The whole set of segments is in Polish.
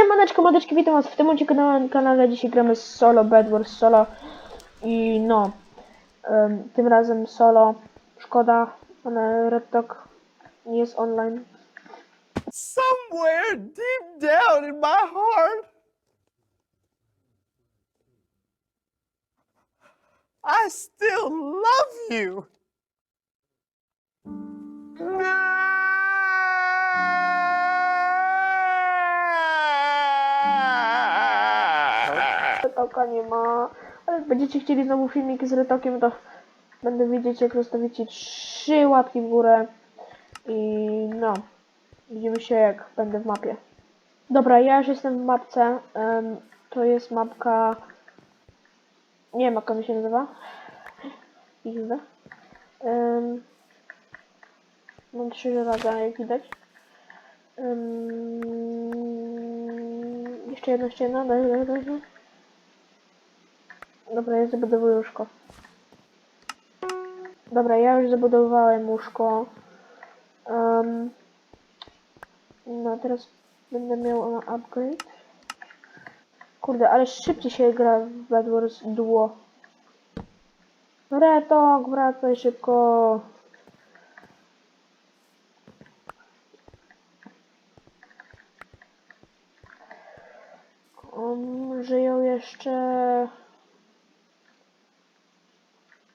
Siemaneczko, mordeczki, witam was w tym odcinku na kanale. Dzisiaj gramy solo, Bed Wars solo. I no, em, tym razem solo. Szkoda, ale Red Dog nie jest online. Somewhere deep down in my heart, I still love you. Nie ma, ale jak będziecie chcieli znowu filmiki z Red Dogiem, to będę wiedzieć jak zostawicie trzy łapki w górę. I no, widzimy się jak będę w mapie. Dobra, ja już jestem w mapce. em, to jest mapka... Nie wiem jak ona się nazywa. Izbę. Um, mam trzy żelaza, jak widać. Um, jeszcze jedno, jeszcze jedno. Daj. Dobra, ja zabudowuję łóżko. Dobra, ja już zabudowałem łóżko. Um, no teraz będę miał upgrade. Kurde, ale szybciej się gra w Bad Wars Duo. Retok, wracaj szybko. Um, żyją jeszcze...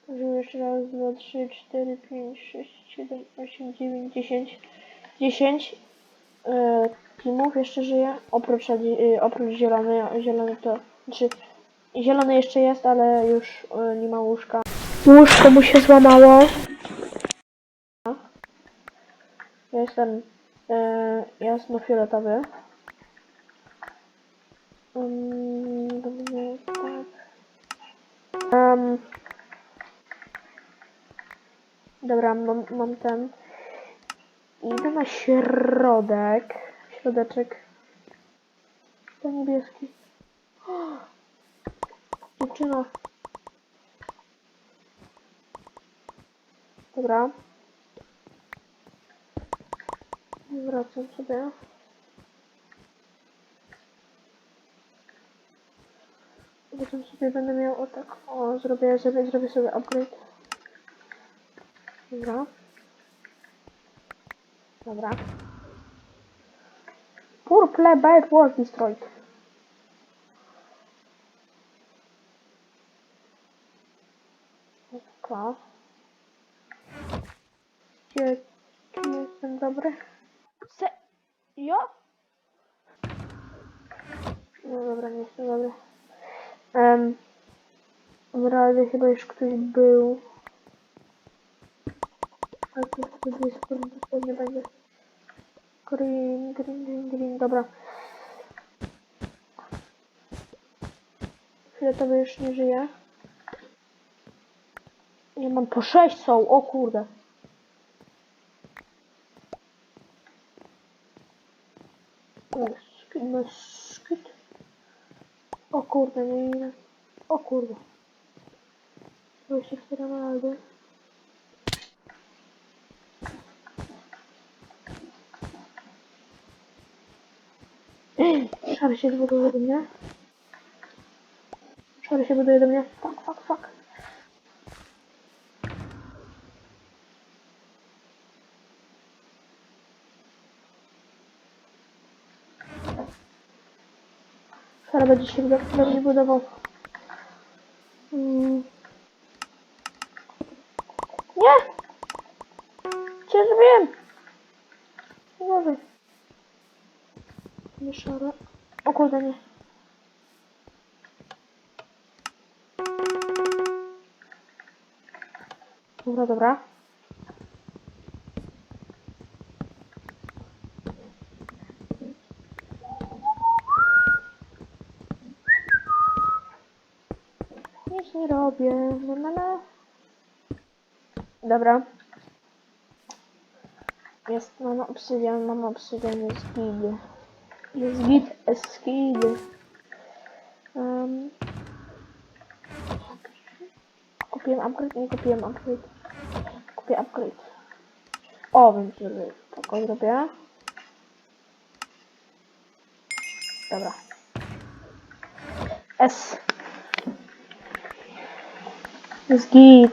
Żyją jeszcze raz, dwa, trzy, cztery, pięć, sześć, siedem, osiem, dziewięć, dziesięć. Dziesięć e, teamów jeszcze żyje. Oprócz, e, oprócz zielony, zielony to... Znaczy, zielony jeszcze jest, ale już e, nie ma łóżka. Łóżko mu się złamało. Ja jestem e, jasno-fioletowy. Um. Um, dobra, mam, mam ten. Idę na środek. Środeczek. To niebieski. Dziewczyna. Dobra. Wracam sobie. Potem sobie będę miał o tak. O, zrobię sobie, zrobię sobie upgrade. Dobra. Dobra. Purple bad was destroyed. Oka. Gdzie, gdzie jestem dobry? Se... Jo? No dobra, nie jestem dobry. Um, w razie chyba już ktoś był. A tu wtedy jest dosłownie będzie. Green, green, green, green, dobra. Fioletowy już nie żyje. Ja mam po 6 są, o kurde. Skit, no. O kurde, nie ile. O kurde. 24 emeraldy. Szary się buduje do mnie. Szary się buduje do mnie. Fuck, fuck, fuck. Szary będzie się do szare. O kurde, nie. Dobra, dobra. Nic nie robię. No, no, no. Dobra. Jest, mam obsydian, mam obsydian, jest git. Jest git, jest git. Um, kupiłem upgrade, nie kupiłem upgrade. Kupię upgrade. O, wiem co zrobię. Tak o, zrobię. Dobra. S. Jest git.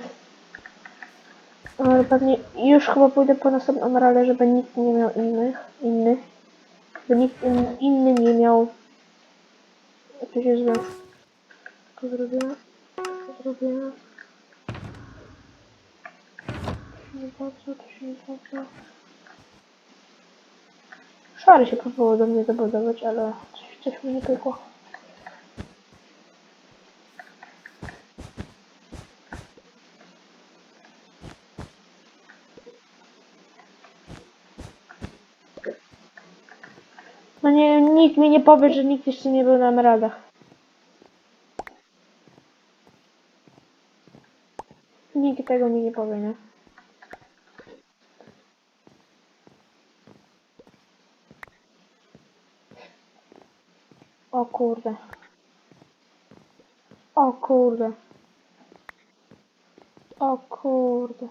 Ale pewnie już chyba pójdę po następną emeraldę, żeby nikt nie miał innych, innych. Żeby nikt in, inny nie miał. To się źle. To zrobię. To zrobię. To się nie bardzo, to się nie bardzo. Szary się próbował do mnie zabudować, ale coś, coś mi nie pykło. No nie, nikt mi nie powie, że nikt jeszcze nie był na emeraldach. Nikt tego mi nie powie, nie? O kurde. O kurde. O kurde.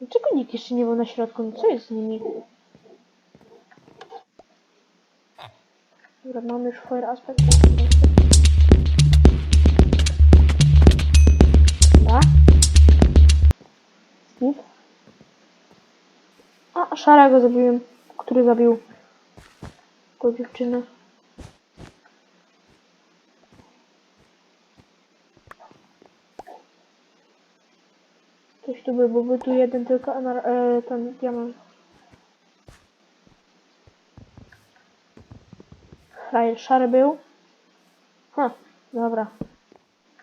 Dlaczego nikt jeszcze nie był na środku? Co jest z nimi? Dobra, mamy już fire aspect. Dobra. Skip. A, szarego zabiłem. Który zabił tą dziewczynę. Coś tu był, bo był tu jeden tylko e, ten diament. Szary był. Ha, dobra.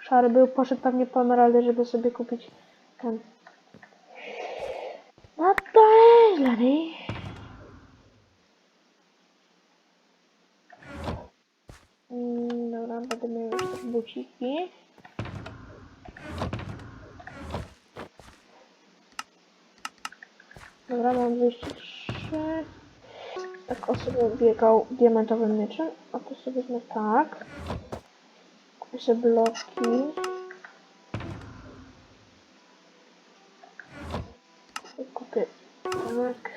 Szary był, poszedł pewnie po emeraldy, żeby sobie kupić ten. No to nie? Mm, Dobra, będę miał już buciki. Dobra, mam 203. Tak o sobie biegał diamentowym mieczem. A to sobie wezmę tak. Kupię sobie bloki. Kupię tak.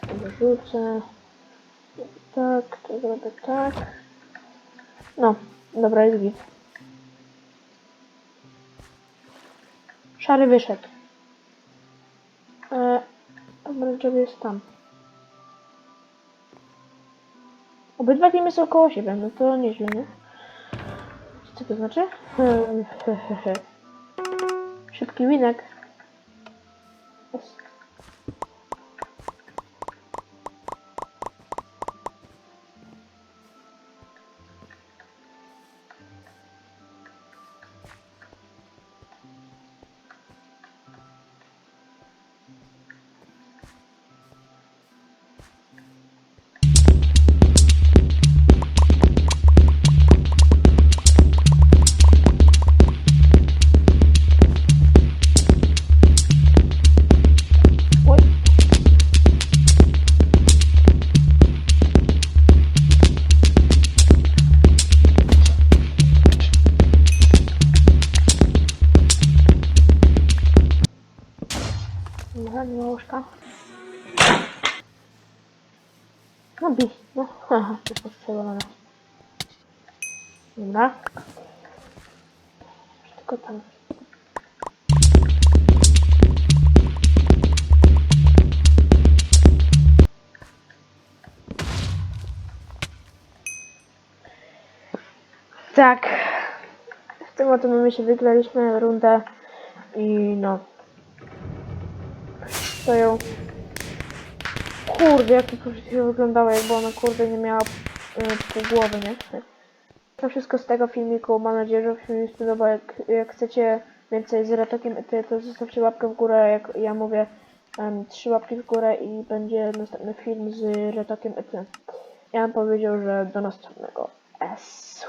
To wyrzucę. Tak, to zrobię tak. No, dobra, jest git. Szary wyszedł. E, Pomarańczowy jest tam. Obydwa teamy są koło siebie, no to nieźle, nie? Co to znaczy? Szybki winek. Łóżka. No bij, no. Haha, to jest postrzelone. Dobra. Tylko tam. Tak. W tym oto my się wygraliśmy rundę i no. To ją. Kurde, jak to chwilą wyglądało, jakby ona kurde nie miała y, pół głowy, nie? To wszystko z tego filmiku. Mam nadzieję, że film się spodobał. Jak, jak chcecie więcej z Retokiem Ety, to zostawcie łapkę w górę. Jak ja mówię, em, trzy łapki w górę i będzie następny film z Retokiem. Ja bym powiedział, że do następnego. S.